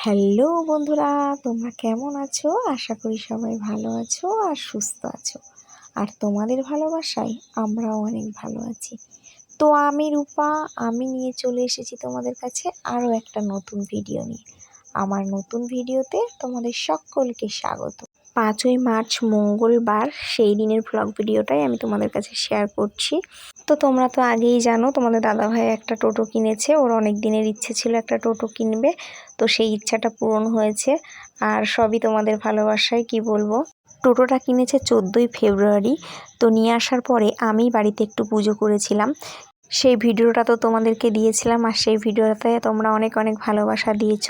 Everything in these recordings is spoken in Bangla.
হ্যালো বন্ধুরা, তোমরা কেমন আছো? আশা করি সবাই ভালো আছো আর সুস্থ আছো। আর তোমাদের ভালোবাসায় আমরাও অনেক ভালো আছি। তো আমি রূপা, আমি নিয়ে চলে এসেছি তোমাদের কাছে আরও একটা নতুন ভিডিও নিয়ে। আমার নতুন ভিডিওতে তোমাদের সকলকে স্বাগত। পাঁচই মার্চ, মঙ্গলবার, সেই দিনের ব্লগ ভিডিওটাই আমি তোমাদের কাছে শেয়ার করছি। তো তোমরা তো আগেই জানো, তোমাদের দাদাভাই একটা টোটো কিনেছে। ওর অনেক দিনের ইচ্ছে ছিল একটা টোটো কিনবে। তো সেই ইচ্ছাটা পূরণ হয়েছে। আর সবই তোমাদের ভালোবাসায়, কি বলব? টোটোটা কিনেছে চোদ্দোই ফেব্রুয়ারি। তো নিয়ে আসার পরে আমি বাড়িতে একটু পুজো করেছিলাম। সেই ভিডিওটা তো তোমাদেরকে দিয়েছিলাম। আর সেই ভিডিওটাতে তোমরা অনেক অনেক ভালোবাসা দিয়েছ।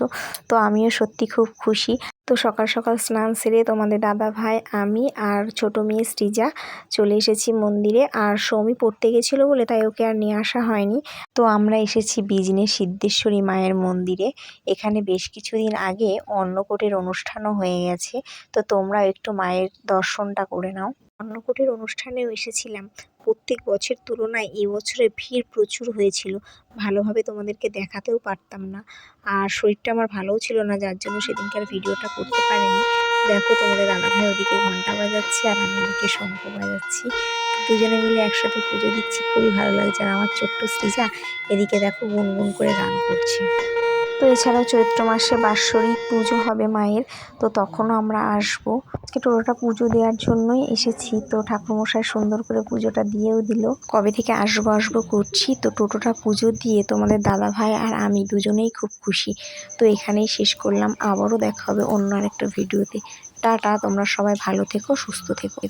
তো আমিও সত্যি খুব খুশি। তো সকাল সকাল স্নান সেরে তোমাদের দাদা ভাই, আমি আর ছোট মেয়ে সৃজা চলে এসেছি মন্দিরে। আর সৌমি পড়তে গেছিল বলে তাই ওকে আর নিয়ে আসা হয়নি। তো আমরা এসেছি বিজনে সিদ্ধেশ্বরী মায়ের মন্দিরে। এখানে বেশ কিছুদিন আগে অন্নকোটের অনুষ্ঠানও হয়ে গেছে। তো তোমরা একটু মায়ের দর্শনটা করে নাও। অন্নকূটের অনুষ্ঠানেও এসেছিলাম। প্রত্যেক বছর তুলনায় এবছরে ভিড় প্রচুর হয়েছিল। ভালোভাবে তোমাদেরকে দেখাতেও পারতাম না। আর শরীরটা আমার ভালোও ছিল না, যার জন্য সেদিনকার ভিডিওটা করতে পারেনি। দেখো তোমাদের দাদাভাই ওদিকে ঘণ্টা বাজাচ্ছে আর আমি ওদিকে শঙ্খ বাজাচ্ছি। দুজনে মিলে একসাথে পুজো দিচ্ছি, খুবই ভালো লাগছে। আর আমার ছোট্ট সৃজা এদিকে দেখো গুনগুন করে গান করছে। তো এছাড়াও চৈত্র মাসে বাৎসরিক পুজো হবে মায়ের, তো তখনও আমরা আসব। আজকে টোটোটা পুজো দেওয়ার জন্যই এসেছি। তো ঠাকুরমশাই সুন্দর করে পুজোটা দিয়েও দিল। কবে থেকে আসব আসব করছি। তো টোটোটা পুজো দিয়ে তোমাদের দাদা ভাই আর আমি দুজনেই খুব খুশি। তো এখানেই শেষ করলাম। আবারও দেখা হবে অন্য আরেকটা ভিডিওতে। টাটা, তোমরা সবাই ভালো থেকো, সুস্থ থেকো।